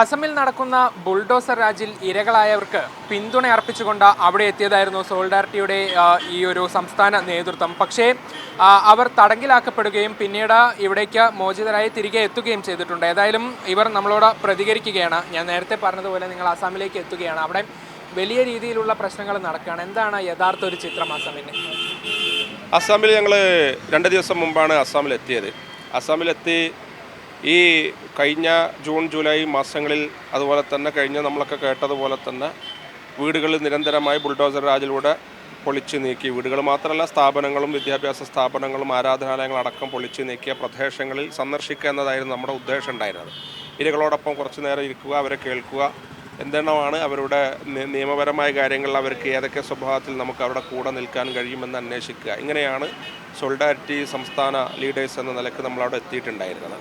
അസമിൽ നടക്കുന്ന ബുൾഡോസർ രാജിൽ ഇരകളായവർക്ക് പിന്തുണ അർപ്പിച്ചുകൊണ്ട് അവിടെ എത്തിയതായിരുന്നു സോൾഡാരിറ്റിയുടെ ഈ ഒരു സംസ്ഥാന നേതൃത്വം. പക്ഷേ അവർ തടങ്കിലാക്കപ്പെടുകയും പിന്നീട് ഇവിടേക്ക് മോചിതരായി തിരികെ എത്തുകയും ചെയ്തിട്ടുണ്ട്. ഏതായാലും ഇവർ നമ്മളോട് പ്രതികരിക്കുകയാണ്. ഞാൻ നേരത്തെ പറഞ്ഞതുപോലെ നിങ്ങൾ അസമിലേക്ക് എത്തുകയാണ്. അവിടെ വലിയ രീതിയിലുള്ള പ്രശ്നങ്ങൾ നടക്കുകയാണ്. എന്താണ് യഥാർത്ഥ ഒരു ചിത്രം അസമിന്? അസമിൽ ഞങ്ങൾ രണ്ട് ദിവസം മുമ്പാണ് അസ്സാമിൽ എത്തിയത് അസ്സാമിലെത്തി ഈ കഴിഞ്ഞ ജൂൺ ജൂലൈ മാസങ്ങളിൽ അതുപോലെ തന്നെ കഴിഞ്ഞ നമ്മളൊക്കെ കേട്ടതുപോലെ തന്നെ വീടുകളിൽ നിരന്തരമായി ബുൾഡോസർ രാജിലൂടെ പൊളിച്ചു നീക്കി. വീടുകൾ മാത്രമല്ല സ്ഥാപനങ്ങളും വിദ്യാഭ്യാസ സ്ഥാപനങ്ങളും ആരാധനാലയങ്ങളും അടക്കം പൊളിച്ചു നീക്കിയ പ്രദേശങ്ങളിൽ സന്ദർശിക്കുക എന്നതായിരുന്നു നമ്മുടെ ഉദ്ദേശം ഉണ്ടായിരുന്നത്. ഇരകളോടൊപ്പം കുറച്ചു നേരം ഇരിക്കുക അവരെ കേൾക്കുക. എന്തെണ്ണമാണ് അവരുടെ നിയമപരമായ കാര്യങ്ങളിൽ അവർക്ക് ഏതൊക്കെ സ്വഭാവത്തിൽ നമുക്ക് അവരുടെ കൂടെ നിൽക്കാൻ കഴിയുമെന്ന് അന്വേഷിക്കുക. ഇങ്ങനെയാണ് സോൾഡാരിറ്റി സംസ്ഥാന ലീഡേഴ്സ് എന്ന നിലയ്ക്ക് നമ്മളവിടെ എത്തിയിട്ടുണ്ടായിരുന്നത്.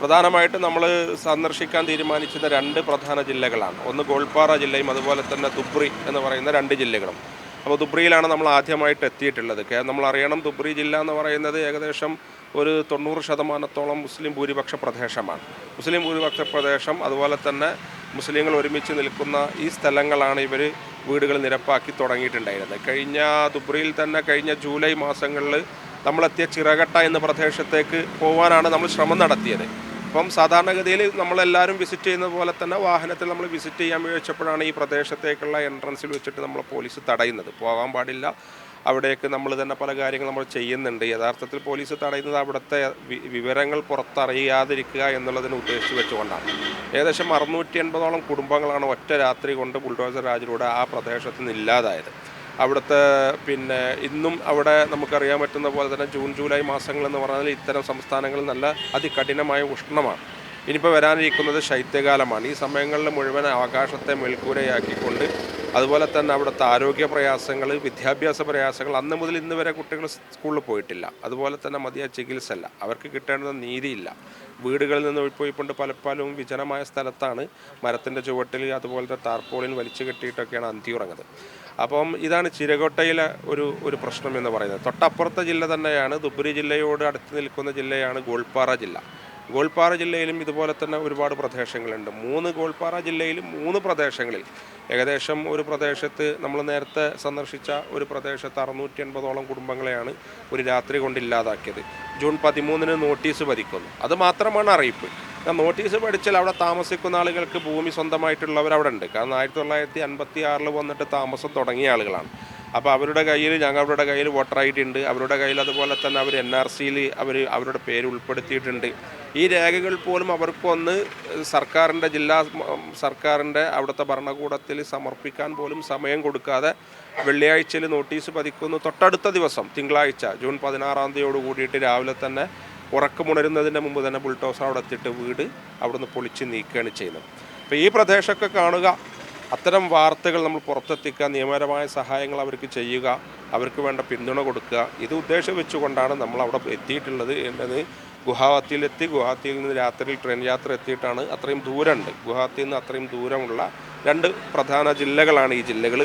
പ്രധാനമായിട്ട് നമ്മൾ സന്ദർശിക്കാൻ തീരുമാനിച്ചത് രണ്ട് പ്രധാന ജില്ലകളാണ്. ഒന്ന് ഗോൾപാറ ജില്ലയും അതുപോലെ തന്നെ ദുബ്രി എന്ന് പറയുന്ന രണ്ട് ജില്ലകളും. അപ്പോൾ ദുബ്രിയിലാണ് നമ്മൾ ആദ്യമായിട്ട് എത്തിയിട്ടുള്ളത്. നമ്മൾ അറിയണം ദുബ്രി ജില്ല എന്ന് പറയുന്നത് ഏകദേശം ഒരു തൊണ്ണൂറ് ശതമാനത്തോളം മുസ്ലിം ഭൂരിപക്ഷ പ്രദേശമാണ്. മുസ്ലിം ഭൂരിപക്ഷ പ്രദേശം അതുപോലെ തന്നെ മുസ്ലിങ്ങൾ ഒരുമിച്ച് നിൽക്കുന്ന ഈ സ്ഥലങ്ങളാണ് ഇവർ വീടുകൾ നിരപ്പാക്കി തുടങ്ങിയിട്ടുണ്ടായിരുന്നത്. കഴിഞ്ഞ ദുബ്രിയിൽ തന്നെ കഴിഞ്ഞ ജൂലൈ മാസങ്ങളിൽ നമ്മളെത്തിയ ചിറകട്ട എന്ന പ്രദേശത്തേക്ക് പോകാനാണ് നമ്മൾ ശ്രമം നടത്തിയത്. അപ്പം സാധാരണഗതിയിൽ നമ്മളെല്ലാവരും വിസിറ്റ് ചെയ്യുന്ന പോലെ തന്നെ വാഹനത്തിൽ നമ്മൾ വിസിറ്റ് ചെയ്യാൻ വിചാരിച്ചപ്പോഴാണ് ഈ പ്രദേശത്തേക്കുള്ള എൻട്രൻസിൽ വെച്ചിട്ട് നമ്മൾ പോലീസ് തടയുന്നത്. പോകാൻ പാടില്ല. അവിടേക്ക് നമ്മൾ തന്നെ പല കാര്യങ്ങൾ നമ്മൾ ചെയ്യുന്നുണ്ട്. യഥാർത്ഥത്തിൽ പോലീസ് തടയുന്നത് അവിടുത്തെ വിവരങ്ങൾ പുറത്തറിയാതിരിക്കുക എന്നുള്ളതിന് ഉദ്ദേശിച്ച് വെച്ചുകൊണ്ടാണ്. ഏകദേശം അറുന്നൂറ്റി എൺപതോളം കുടുംബങ്ങളാണ് ഒറ്റ രാത്രി കൊണ്ട് ബുൾഡോസർ രാജിലൂടെ ആ പ്രദേശത്ത് നിന്ന് ഇല്ലാതായത്. അവിടുത്തെ പിന്നെ ഇന്നും അവിടെ നമുക്കറിയാൻ പറ്റുന്ന പോലെ തന്നെ ജൂൺ ജൂലൈ മാസങ്ങൾ എന്ന് പറഞ്ഞാൽ ഇത്തരം സംസ്ഥാനങ്ങളിൽ നല്ല അതികഠിനമായ ഉഷ്ണമാണ്. ഇനിയിപ്പോൾ വരാനിരിക്കുന്നത് ശൈത്യകാലമാണ്. ഈ സമയങ്ങളിൽ മുഴുവൻ ആകാശത്തെ മെൽക്കൂരയാക്കിക്കൊണ്ട് അതുപോലെ തന്നെ അവിടുത്തെ ആരോഗ്യ പ്രയാസങ്ങൾ വിദ്യാഭ്യാസ പ്രയാസങ്ങൾ അന്ന് മുതൽ ഇന്ന് വരെ കുട്ടികൾ സ്കൂളിൽ പോയിട്ടില്ല. അതുപോലെ തന്നെ മതിയായ ചികിത്സ അല്ല അവർക്ക് കിട്ടേണ്ട നീതിയില്ല. വീടുകളിൽ നിന്ന് പോയിക്കൊണ്ട് പലപ്പോഴും വിജനമായ സ്ഥലത്താണ് മരത്തിന്റെ ചുവട്ടിൽ അതുപോലെ അതുപോലത്തെ താർപ്പോളിൽ വലിച്ചു കെട്ടിയിട്ടൊക്കെയാണ് അന്തിയുറങ്ങുന്നത്. അപ്പം ഇതാണ് ചിരകോട്ടയിലെ ഒരു ഒരു പ്രശ്നം എന്ന് പറയുന്നത്. തൊട്ടപ്പുറത്തെ ജില്ല തന്നെയാണ് ദുബ്രി ജില്ലയോട് അടുത്ത് നിൽക്കുന്ന ജില്ലയാണ് ഗോൾപ്പാറ ജില്ല. ഗോൾപ്പാറ ജില്ലയിലും ഇതുപോലെ തന്നെ ഒരുപാട് പ്രദേശങ്ങളുണ്ട്. മൂന്ന് ഗോൾപ്പാറ ജില്ലയിലും മൂന്ന് പ്രദേശങ്ങളിൽ ഏകദേശം ഒരു പ്രദേശത്ത് നമ്മൾ നേരത്തെ സന്ദർശിച്ച ഒരു പ്രദേശത്ത് അറുന്നൂറ്റി എൺപതോളം കുടുംബങ്ങളെയാണ് ഒരു രാത്രി കൊണ്ട് ഇല്ലാതാക്കിയത്. ജൂൺ പതിമൂന്നിന് നോട്ടീസ് പതിക്കുന്നു. അത് മാത്രമാണ് അറിയിപ്പ്. നോട്ടീസ് പഠിച്ചാൽ അവിടെ താമസിക്കുന്ന ആളുകൾക്ക് ഭൂമി സ്വന്തമായിട്ടുള്ളവർ അവിടെ ഉണ്ട്. കാരണം ആയിരത്തി തൊള്ളായിരത്തി അൻപത്തി ആറിൽ വന്നിട്ട് താമസം തുടങ്ങിയ ആളുകളാണ്. അപ്പോൾ അവരുടെ കയ്യിൽ ഞങ്ങളുടെ കയ്യിൽ വോട്ടർ ഐ ഉണ്ട്. അവരുടെ കയ്യിൽ അതുപോലെ തന്നെ അവർ എൻ ആർ സിയിൽ അവർ അവരുടെ പേര് ഉൾപ്പെടുത്തിയിട്ടുണ്ട്. ഈ രേഖകൾ പോലും അവർക്കൊന്ന് സർക്കാരിന്റെ ജില്ലാ സർക്കാരിന്റെ അവിടുത്തെ ഭരണകൂടത്തിൽ സമർപ്പിക്കാൻ പോലും സമയം കൊടുക്കാതെ വെള്ളിയാഴ്ചയിൽ നോട്ടീസ് പതിക്കുന്നു. തൊട്ടടുത്ത ദിവസം തിങ്കളാഴ്ച ജൂൺ പതിനാറാം തീയതിയോട് കൂടിയിട്ട് രാവിലെ തന്നെ ഉറക്കമുണരുന്നതിന്റെ മുമ്പ് തന്നെ ബുൾട്ടോസ് അവിടെ എത്തിയിട്ട് വീട് അവിടുന്ന് പൊളിച്ച് നീക്കുകയാണ് ചെയ്യുന്നത്. അപ്പോൾ ഈ പ്രദേശമൊക്കെ കാണുക. അത്തരം വാർത്തകൾ നമ്മൾ പുറത്തെത്തിക്കുക നിയമപരമായ സഹായങ്ങൾ അവർക്ക് ചെയ്യുക അവർക്ക് വേണ്ട പിന്തുണ കൊടുക്കുക ഇത് ഉദ്ദേശം വെച്ചുകൊണ്ടാണ് നമ്മൾ അവിടെ എത്തിയിട്ടുള്ളത് എന്നത് ഗുവാഹത്തിയിലെത്തി ഗുവാഹത്തിയിൽ നിന്ന് രാത്രി ട്രെയിൻ യാത്ര എത്തിയിട്ടാണ് അത്രയും ദൂരമുണ്ട്. ഗുവാഹത്തിയിൽ നിന്ന് അത്രയും ദൂരമുള്ള രണ്ട് പ്രധാന ജില്ലകളാണ് ഈ ജില്ലകൾ.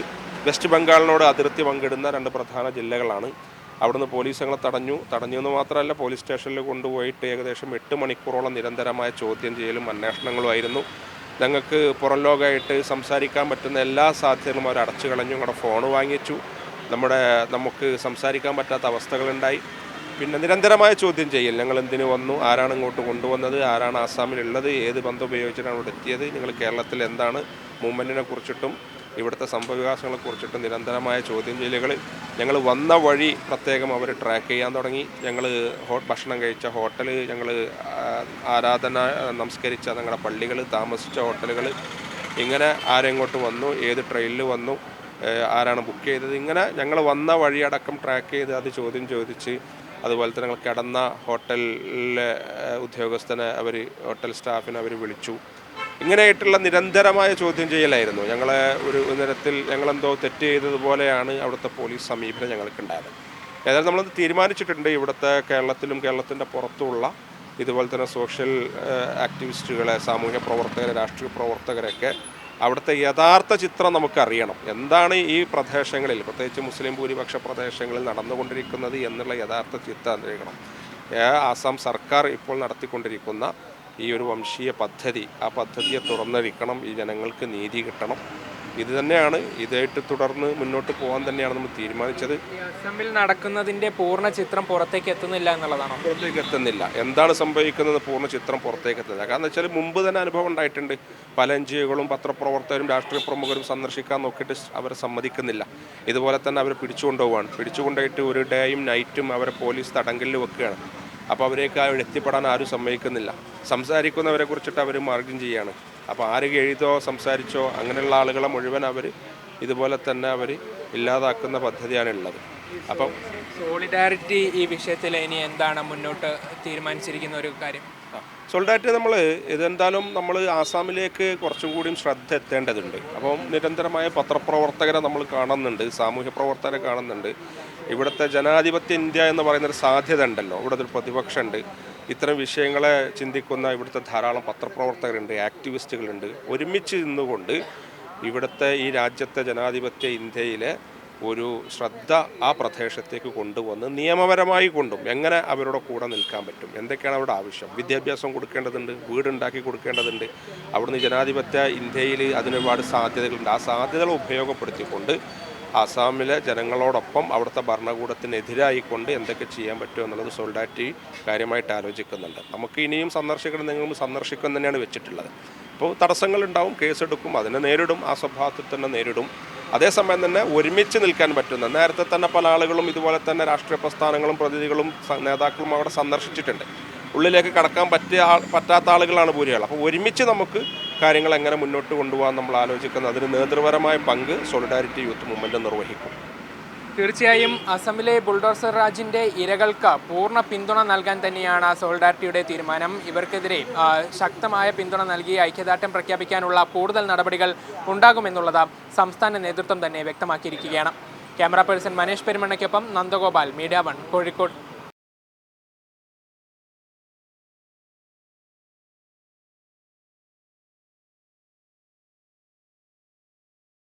വെസ്റ്റ് ബംഗാളിനോട് അതിർത്തി പങ്കിടുന്ന രണ്ട് പ്രധാന ജില്ലകളാണ്. അവിടുന്ന് പോലീസ് ഞങ്ങളെ തടഞ്ഞു. തടഞ്ഞു എന്ന് മാത്രമല്ല പോലീസ് സ്റ്റേഷനിൽ കൊണ്ടുപോയിട്ട് ഏകദേശം എട്ട് മണിക്കൂറോളം നിരന്തരമായ ചോദ്യം ചെയ്യലും അന്വേഷണങ്ങളുമായിരുന്നു ഞങ്ങൾക്ക് പുറം ലോകമായിട്ട് സംസാരിക്കാൻ പറ്റുന്ന എല്ലാ സാധ്യതകളും അവർ അടച്ചു കളഞ്ഞു. ഞങ്ങളുടെ ഫോൺ വാങ്ങിച്ചു നമ്മുടെ നമുക്ക് സംസാരിക്കാൻ പറ്റാത്ത അവസ്ഥകളുണ്ടായി. പിന്നെ നിരന്തരമായ ചോദ്യം ചെയ്യൽ. ഞങ്ങൾ എന്തിനു വന്നു? ആരാണ് ഇങ്ങോട്ട് കൊണ്ടുവന്നത്? ആരാണ് ആസാമിലുള്ളത്? ഏത് ബന്ധം ഉപയോഗിച്ചിട്ടാണ് ഇവിടെ എത്തിയത്? നിങ്ങൾ കേരളത്തിൽ എന്താണ് മൂവ്മെന്റിനെ കുറിച്ചിട്ടും ഇവിടുത്തെ സംഭവവികാസങ്ങളെ കുറിച്ചിട്ട് നിരന്തരമായ ചോദ്യം ചെയ്യലുകൾ ഞങ്ങൾ വന്ന വഴി പ്രത്യേകം അവർ ട്രാക്ക് ചെയ്യാൻ തുടങ്ങി. ഞങ്ങൾ ഭക്ഷണം കഴിച്ച ഹോട്ടൽ ഞങ്ങൾ ആരാധന നമസ്കരിച്ച ഞങ്ങളുടെ പള്ളികൾ താമസിച്ച ഹോട്ടലുകൾ ഇങ്ങനെ ആരെങ്ങോട്ട് വന്നു. ഏത് ട്രെയിനിൽ വന്നു ആരാണ് ബുക്ക് ചെയ്തത് ഇങ്ങനെ ഞങ്ങൾ വന്ന വഴിയടക്കം ട്രാക്ക് ചെയ്ത് അത് ചോദ്യം ചോദിച്ച് അതുപോലെ തന്നെ ഞങ്ങൾ കിടന്ന ഹോട്ടലിലെ ഉദ്യോഗസ്ഥനെ അവർ ഹോട്ടൽ സ്റ്റാഫിനെ അവർ വിളിച്ചു. ഇങ്ങനെയായിട്ടുള്ള നിരന്തരമായ ചോദ്യം ചെയ്യലായിരുന്നു. ഞങ്ങളെ ഒരു നിരത്തിൽ ഞങ്ങളെന്തോ തെറ്റ് ചെയ്തതുപോലെയാണ് അവിടുത്തെ പോലീസ് സമീപനം ഞങ്ങൾക്കുണ്ടായത്. ഏതായാലും നമ്മളത് തീരുമാനിച്ചിട്ടുണ്ട്. ഇവിടുത്തെ കേരളത്തിലും കേരളത്തിന്റെ പുറത്തുമുള്ള ഇതുപോലെ തന്നെ സോഷ്യൽ ആക്ടിവിസ്റ്റുകളെ സാമൂഹ്യ പ്രവർത്തകരെ രാഷ്ട്രീയ പ്രവർത്തകരൊക്കെ അവിടുത്തെ യഥാർത്ഥ ചിത്രം നമുക്കറിയണം. എന്താണ് ഈ പ്രദേശങ്ങളിൽ പ്രത്യേകിച്ച് മുസ്ലിം ഭൂരിപക്ഷ പ്രദേശങ്ങളിൽ നടന്നുകൊണ്ടിരിക്കുന്നത് എന്നുള്ള യഥാർത്ഥ ചിത്രം അറിയണം. ആസാം സർക്കാർ ഇപ്പോൾ നടത്തിക്കൊണ്ടിരിക്കുന്ന ഈ ഒരു വംശീയ പദ്ധതി ആ പദ്ധതിയെ തുറന്നടിക്കണം ഈ ജനങ്ങൾക്ക് നീതി കിട്ടണം. ഇത് തന്നെയാണ് ഇതായിട്ട് തുടർന്ന് മുന്നോട്ട് പോകാൻ തന്നെയാണ് നമ്മൾ തീരുമാനിച്ചത്. അസമിൽ നടക്കുന്നതിന്റെ പൂർണ ചിത്രം പുറത്തേക്ക് എത്തുന്നില്ല എന്നുള്ളതാണ്? പുറത്തേക്ക് എത്തുന്നില്ല. എന്താണ് സംഭവിക്കുന്നത്? പൂർണ ചിത്രം പുറത്തേക്ക് എത്തുന്നില്ല. കാരണം വെച്ചാൽ മുമ്പ് തന്നെ അനുഭവം ഉണ്ടായിട്ടുണ്ട്. പല എൻ ജി ഒകളും പത്രപ്രവർത്തകരും രാഷ്ട്രീയ പ്രമുഖരും സന്ദർശിക്കാൻ നോക്കിയിട്ട് അവരെ സമ്മതിക്കുന്നില്ല. ഇതുപോലെ തന്നെ അവരെ പിടിച്ചുകൊണ്ടുപോവാണ്. പിടിച്ചുകൊണ്ടുപോയിട്ട് ഒരു ഡേയും നൈറ്റും അവരെ പോലീസ് തടങ്കലിൽ വെക്കുകയാണ്. അപ്പോൾ അവരേക്ക് അവിടെ എത്തിപ്പെടാൻ ആരും സമ്മതിക്കുന്നില്ല. സംസാരിക്കുന്നവരെ കുറിച്ചിട്ട് അവർ മാർഗം ചെയ്യാണ്. അപ്പോൾ ആര് എഴുതോ സംസാരിച്ചോ അങ്ങനെയുള്ള ആളുകളെ മുഴുവൻ അവർ ഇതുപോലെ തന്നെ അവർ ഇല്ലാതാക്കുന്ന പദ്ധതിയാണ് ഉള്ളത്. അപ്പം സോളിഡാരിറ്റി ഈ വിഷയത്തിൽ ഇനി എന്താണ് മുന്നോട്ട് തീരുമാനിച്ചിരിക്കുന്ന ഒരു കാര്യം? സോൾഡാറ്റ് നമ്മൾ ഇതെന്തായാലും നമ്മൾ ആസാമിലേക്ക് കുറച്ചും കൂടിയും ശ്രദ്ധ എത്തേണ്ടതുണ്ട്. അപ്പം നിരന്തരമായ പത്രപ്രവർത്തകരെ നമ്മൾ കാണുന്നുണ്ട് സാമൂഹ്യ പ്രവർത്തകരെ കാണുന്നുണ്ട്. ഇവിടുത്തെ ജനാധിപത്യ ഇന്ത്യ എന്ന് പറയുന്നൊരു സാധ്യത ഉണ്ടല്ലോ. ഇവിടുത്തെ ഒരു പ്രതിപക്ഷമുണ്ട്. ഇത്തരം വിഷയങ്ങളെ ചിന്തിക്കുന്ന ഇവിടുത്തെ ധാരാളം പത്രപ്രവർത്തകരുണ്ട് ആക്ടിവിസ്റ്റുകളുണ്ട്. ഒരുമിച്ച് നിന്നുകൊണ്ട് ഇവിടുത്തെ ഈ രാജ്യത്തെ ജനാധിപത്യ ഇന്ത്യയിലെ ഒരു ശ്രദ്ധ ആ പ്രദേശത്തേക്ക് കൊണ്ടുവന്ന് നിയമപരമായി കൊണ്ടും എങ്ങനെ അവരുടെ കൂടെ നിൽക്കാൻ പറ്റും? എന്തൊക്കെയാണ് അവരുടെ ആവശ്യം? വിദ്യാഭ്യാസം കൊടുക്കേണ്ടതുണ്ട് വീടുണ്ടാക്കി കൊടുക്കേണ്ടതുണ്ട്. അവിടുന്ന് ജനാധിപത്യ ഇന്ത്യയിൽ അതിനൊരുപാട് സാധ്യതകളുണ്ട്. ആ സാധ്യതകൾ ഉപയോഗപ്പെടുത്തിക്കൊണ്ട് ആസാമിലെ ജനങ്ങളോടൊപ്പം അവിടുത്തെ ഭരണകൂടത്തിനെതിരായിക്കൊണ്ട് എന്തൊക്കെ ചെയ്യാൻ പറ്റുമോ എന്നുള്ളത് സോൾഡാറ്റി കാര്യമായിട്ട് ആലോചിക്കുന്നുണ്ട്. നമുക്ക് ഇനിയും സന്ദർശിക്കണം നിങ്ങൾ സന്ദർശിക്കും തന്നെയാണ് വെച്ചിട്ടുള്ളത്. അപ്പോൾ തടസ്സങ്ങളുണ്ടാവും കേസെടുക്കും അതിനെ നേരിടും ആ സ്വഭാവത്തിൽ തന്നെ നേരിടും. അതേസമയം തന്നെ ഒരുമിച്ച് നിൽക്കാൻ പറ്റുന്ന നേരത്തെ തന്നെ പല ആളുകളും ഇതുപോലെ തന്നെ രാഷ്ട്രീയ പ്രസ്ഥാനങ്ങളും പ്രതിനിധികളും നേതാക്കളും അവിടെ സന്ദർശിച്ചിട്ടുണ്ട്. ഉള്ളിലേക്ക് കടക്കാൻ പറ്റിയ പറ്റാത്ത ആളുകളാണ് ഭൂരികൾ അപ്പോൾ ഒരുമിച്ച് നമുക്ക് കാര്യങ്ങൾ എങ്ങനെ മുന്നോട്ട് കൊണ്ടുപോകാൻ നമ്മൾ ആലോചിക്കുന്നത് അതിന് നേതൃപരമായ പങ്ക് സോളിഡാരിറ്റി യൂത്ത് മൂവ്മെന്റ് നിർവഹിക്കും. തീർച്ചയായും അസമിലെ ബുൾഡോസർ രാജിന്റെ ഇരകൾക്ക് പൂർണ പിന്തുണ നൽകാൻ തന്നെയാണ് സോൾഡാരിറ്റിയുടെ തീരുമാനം. ഇവർക്കെതിരെ ശക്തമായ പിന്തുണ നൽകി ഐക്യദാർഢ്യം പ്രഖ്യാപിക്കാനുള്ള കൂടുതൽ നടപടികൾ ഉണ്ടാകുമെന്നുള്ളത് സംസ്ഥാന നേതൃത്വം തന്നെ വ്യക്തമാക്കിയിരിക്കുകയാണ്. ക്യാമറ പേഴ്സൺ മനേഷ് പെരുമണ്ണയ്ക്കൊപ്പം നന്ദഗോപാൽ മീഡിയ വൺ കോഴിക്കോട്.